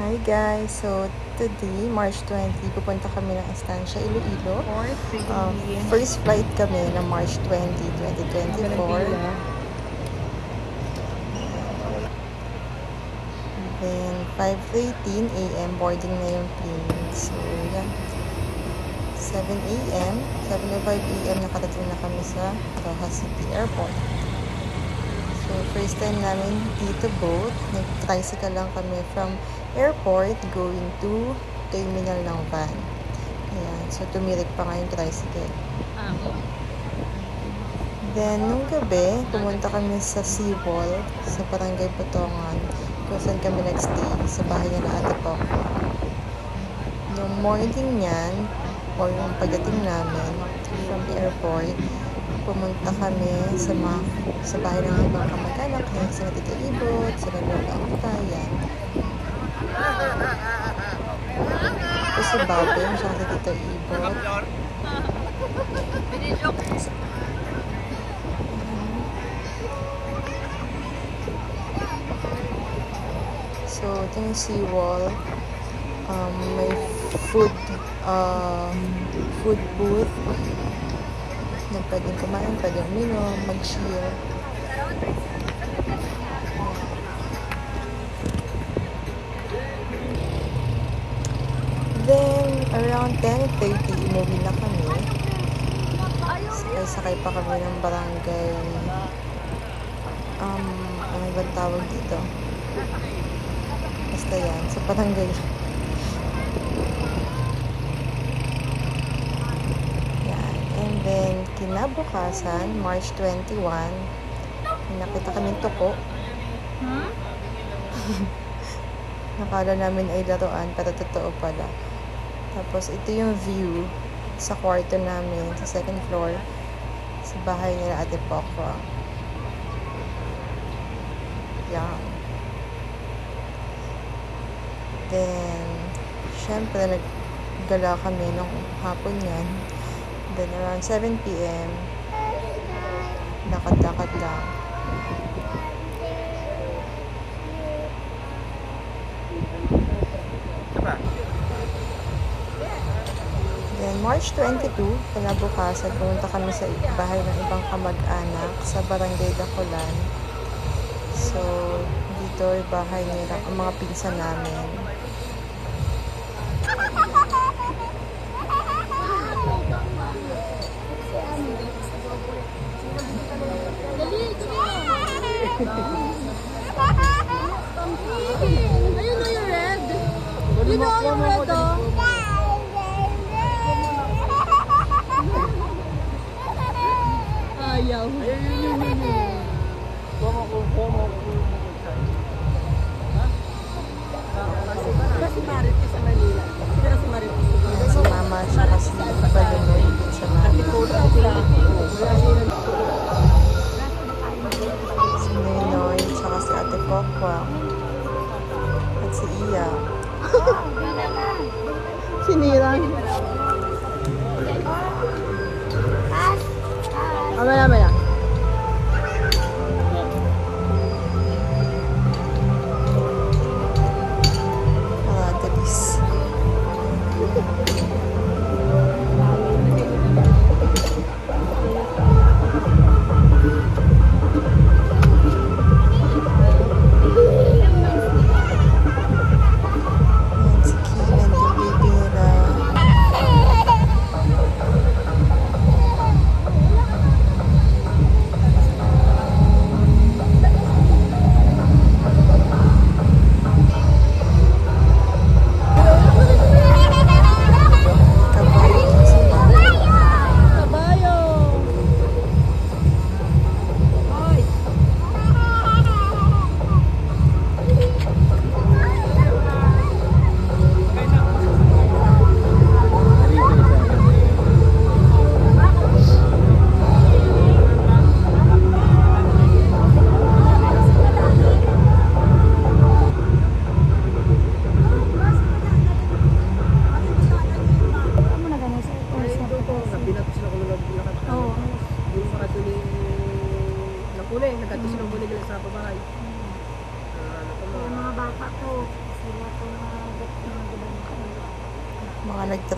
Hi guys! So, today, March 20, pupunta kami ng Estancia, Iloilo. Um, first flight kami ng March 20, 2024. Then, 5.13 a.m. boarding na yung plane. So, yan. 7 a.m. 7.05 a.m. nakarating na kami sa Rojas City Airport. So, first time namin dito boat. Nag-tricycle lang kami from airport going to terminal ng van. Ayan. So, tumirik pa nga yung tricycle. Then, nung gabi, pumunta kami sa Seawall, sa Barangay Potongan, kung saan kami nagstay, sa bahay niya na ate po. Yung morning niyan, or yung pagdating namin from airport, pumunta kami sa mga, sa bahay ng ibang kamag-anak, kaya sila Tito Ibot, sila Lola Angkayan. Ito si Bobby, siya si Tito Ibot. So, ito yung seawall. Um, may food, um, food booth na pwedeng kumain, pwedeng uminom, mag-chill. Then, around 10.30, umuwi na kami. Sakay-sakay pa kami ng barangay. Um, ano bang tawag dito? Basta yan, sa barangay. Yan. And then, kinabukasan, March 21, may nakita kaming tuko. Nakala namin ay laruan, pero totoo pala. Tapos, ito yung view sa kwarto namin, sa second floor, sa bahay nila Ate Pokwa. Yan. Then, syempre, naggala kami nung hapon yan. Then, around 7 p.m., lakad-lakad lang. Then, March 22, kinabukasan, pumunta kami sa bahay ng ibang kamag-anak sa Barangay Dakulan. So, dito yung bahay nila, ang mga pinsan namin. A ver, a ver.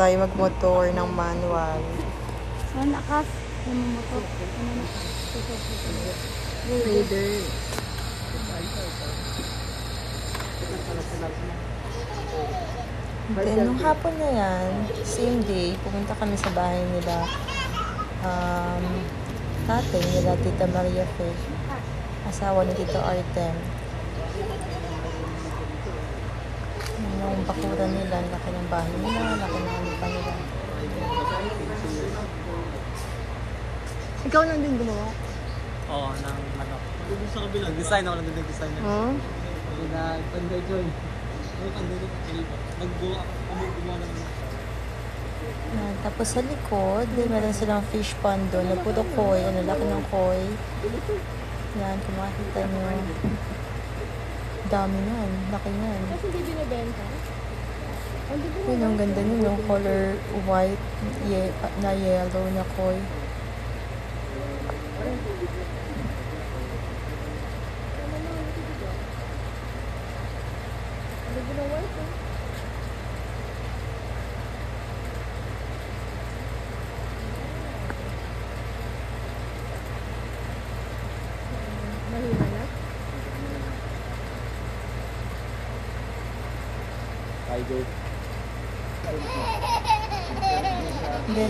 Nagtry magmotor ng manual. Ano nakas? Ano mo to? Ano na? Raider. Then, nung hapon na yan, same day, pumunta kami sa bahay nila. Um, tatay nila, Tita Maria Fe. Asawa ni Tito Artem. Yung bakuran nila, laki ng bahay nila, laki ng ano pa nila. Ikaw lang din gumawa? Oo, ng ano. Yung sa kabilang design ako nag design niya. Hmm? Kasi na panday ko kalipa. Nag-go ako gumawa ng Yan. Tapos sa likod, meron silang fish pond doon na puro koi. Ano, laki ng koi. Yan, kung makikita nyo. Dami nun. Laki nun. Kasi hindi binibenta. Yun, ang ganda nun. Yung color white ye, na yellow na koi. ginawa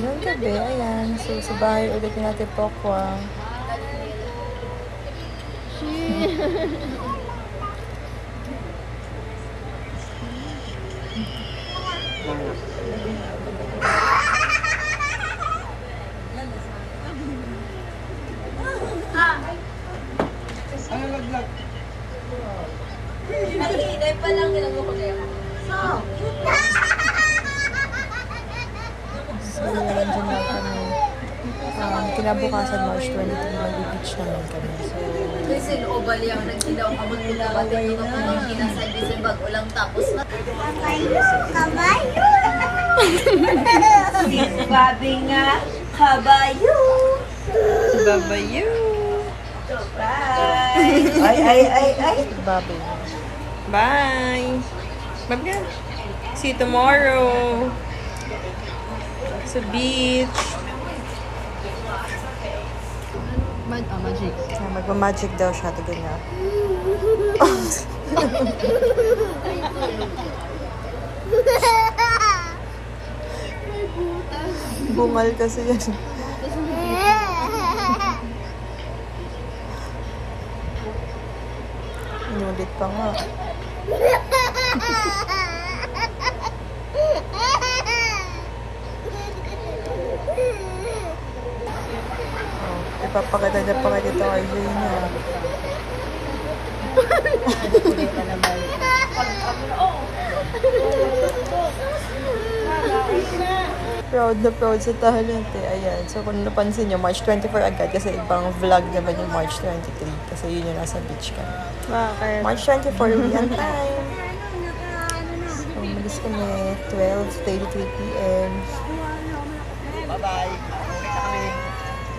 nung gabi, ayan. So, sa bahay ulit ni Ate kinabukasan, March 23, mag-beach naman kami. So, Kasi obal yung nagsilaw kamot nila batid ko kapag kinasay bisin bag ulang tapos na. Babi nga, kabayo. babayu! Bye. Ay, ay, ay, ay. Babi. Bye! Bye See you tomorrow! Sa beach! Mag ah, magic. Ah, Magma-magic daw siya, tignan niya. Bungal kasi yan. Inulit pa nga. Ipapakita niya pa kay Tito RJ niya. proud na proud sa talent eh. Ayan. So kung napansin nyo, March 24 agad kasi ibang vlog naman yung March 23 kasi yun yung nasa beach kami. Bakit? March 24 will on time. So umalis kami 12.33 p.m. Bye-bye.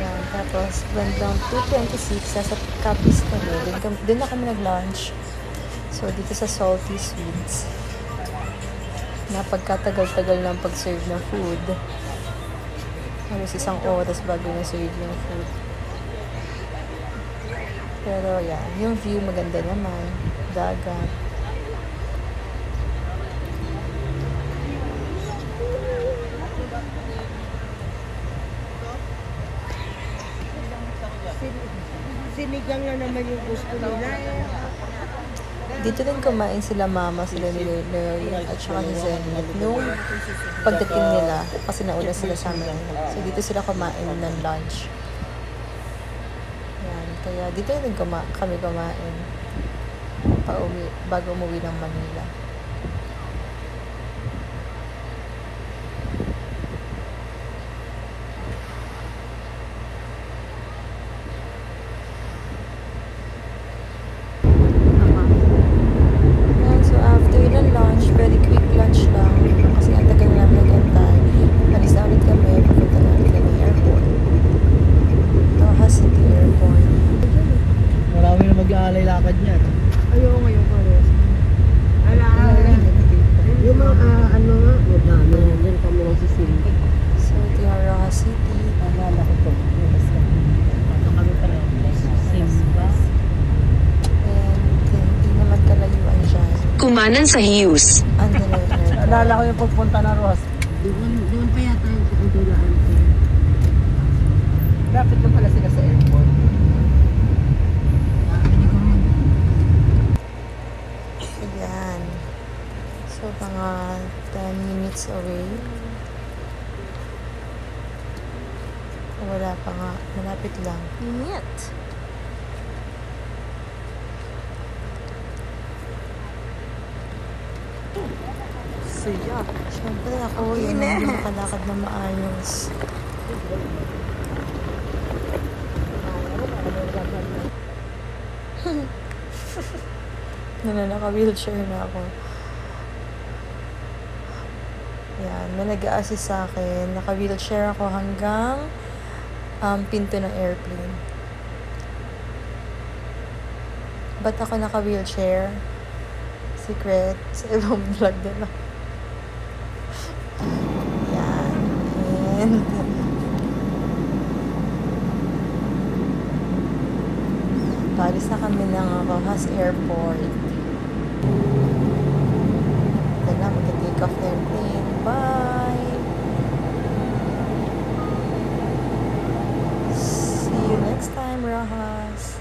Yan, tapos bandang 2.26, nasa Capiz kami. Doon, doon kami nag-lunch. So, dito sa Salty Sweets. Napagkatagal-tagal ng pag-serve ng food. Halos isang oras bago na-serve yung food. Pero yan, yung view maganda naman. Dagat. Sinigang na naman yung gusto nila. Dito din kumain sila mama, sila ni Larry at saka si Zenith. Nung pagdating nila, kasi nauna sila sa amin. So dito sila kumain ng lunch. Yan, kaya dito din kuma kami kumain. Pauwi, bago umuwi ng Manila. Kanan sa Hughes. Ando na airport. Naalala ko yung pagpunta na Ross. Doon, doon pa yata yung kukudulaan ko. Lapit lang pala sila sa airport. Ayan. So, mga 10 minutes away. Wala pa nga. Malapit lang. Init. Siya. Siyempre ako, yun hindi makalakad na maayos. na naka-wheelchair na ako. Yan, may nag-a-assist sa akin. Naka-wheelchair ako hanggang um, pinto ng airplane. Ba't ako naka-wheelchair? Secret. Sa ibang vlog na lang. Yan. And Paris na kami ng Rojas Airport. Ito na, mag-take off na plane. Bye! See you next time, Rojas.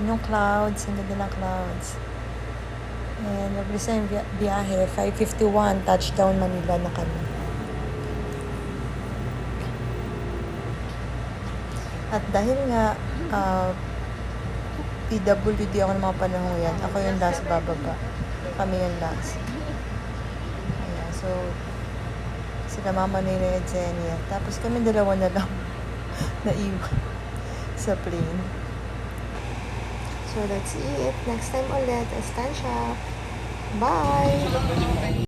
Yun yung clouds. Ang ganda ng clouds. And mabilis na yung biya- biyahe. 5.51, touchdown Manila na kami. At dahil nga uh, PWD ako ng mga panahon yan, ako yung last bababa. Kami yung last. Ayan, so sila Mama at Zenia. Tapos kami dalawa na lang naiwan sa plane. So that's it. Next time ulit, Estancia. Bye!